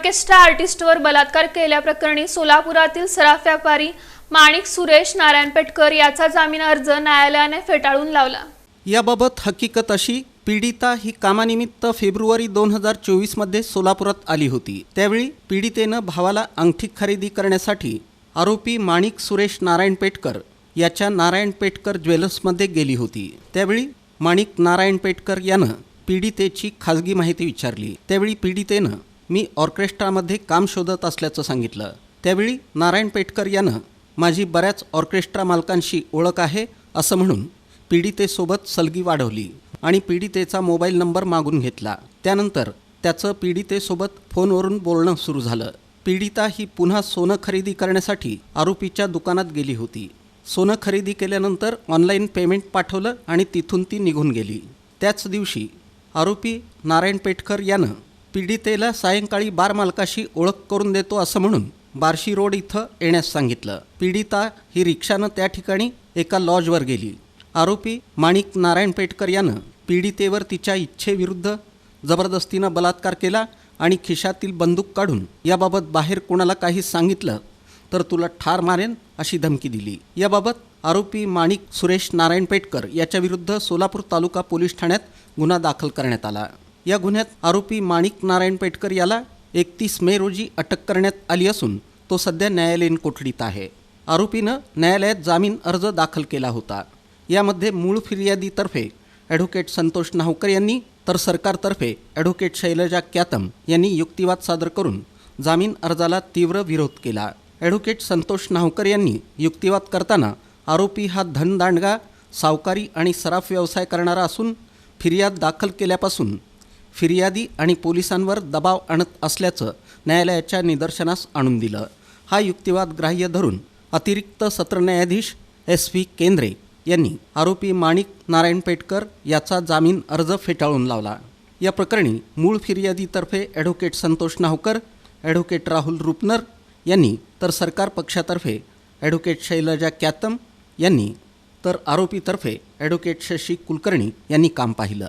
Orchestra आर्टिस्टवर बलात्कार केल्याप्रकरणी सोलापुरातील सराफ व्यापारी माणिक सुरेश नारायण पेटकर याचा जामीन अर्ज न्यायालयाने फेटाळून लावला. याबाबत हकीकत अशी पीडिता ही कामानिमित्त फेब्रुवारी दोन हजार चोवीसमध्ये सोलापुरात आली होती. त्यावेळी पीडितेनं भावाला अंगठी खरेदी करण्यासाठी आरोपी माणिक सुरेश नारायण पेटकर याच्या नारायण पेटकर ज्वेलर्समध्ये गेली होती. त्यावेळी माणिक नारायण पेटकर यानं पीडितेची खाजगी माहिती विचारली. त्यावेळी पीडितेनं मी ऑर्केस्ट्रामध्ये काम शोधत असल्याचं सांगितलं. त्यावेळी नारायण पेटकर यानं माझी बऱ्याच ऑर्केस्ट्रा मालकांशी ओळख आहे असं म्हणून पीडितेसोबत सलगी वाढवली आणि पीडितेचा मोबाईल नंबर मागून घेतला. त्यानंतर त्याचं पीडितेसोबत फोनवरून बोलणं सुरू झालं. पीडिता ही पुन्हा सोनं खरेदी करण्यासाठी आरोपीच्या दुकानात गेली होती. सोनं खरेदी केल्यानंतर ऑनलाईन पेमेंट पाठवलं आणि तिथून ती निघून गेली. त्याच दिवशी आरोपी नारायण पेटकर यानं पीडितेला सायंकाळी बार मालकाशी ओळख करून देतो असं म्हणून बार्शी रोड इथं येण्यास सांगितलं. पीडिता ही रिक्षानं त्या ठिकाणी एका लॉजवर गेली. आरोपी माणिक नारायण पेटकर यानं पीडितेवर तिच्या इच्छेविरुद्ध जबरदस्तीनं बलात्कार केला आणि खिशातील बंदूक काढून याबाबत बाहेर कोणाला काही सांगितलं तर तुला ठार मारेन अशी धमकी दिली. याबाबत आरोपी माणिक सुरेश नारायण पेटकर याच्याविरुद्ध सोलापूर तालुका पोलीस ठाण्यात गुन्हा दाखल करण्यात आला. या गुन्ह्यात आरोपी माणिक नारायण पेटकर याला एकतीस मे रोजी अटक करण्यात आली असून तो सध्या न्यायालयीन कोठडीत आहे. आरोपीनं न्यायालयात जामीन अर्ज दाखल केला होता. यामध्ये मूळ फिर्यादीतर्फे ॲडव्होकेट संतोष नाहकर यांनी तर सरकारतर्फे ॲडव्होकेट शैलजा क्यातम यांनी युक्तिवाद सादर करून जामीन अर्जाला तीव्र विरोध केला. ॲडव्होकेट संतोष नाहकर यांनी युक्तिवाद करताना आरोपी हा धनदांडगा सावकारी आणि सराफ व्यवसाय करणारा असून फिर्याद दाखल केल्यापासून फिर्यादी आणि पोलिसांवर दबाव आणत असल्याचं न्यायालयाच्या निदर्शनास आणून दिलं. हा युक्तिवाद ग्राह्य धरून अतिरिक्त सत्र न्यायाधीश एस व्ही केंद्रे यांनी आरोपी माणिक नारायण पेटकर याचा जामीन अर्ज फेटाळून लावला. या प्रकरणी मूळ फिर्यादीतर्फे ॲडव्होकेट संतोष नाहकर ॲडव्होकेट राहुल रुपनर यांनी तर सरकार पक्षातर्फे ॲडव्होकेट शैलजा क्यातम यांनी तर आरोपीतर्फे ॲडव्होकेट शशी कुलकर्णी यांनी काम पाहिलं.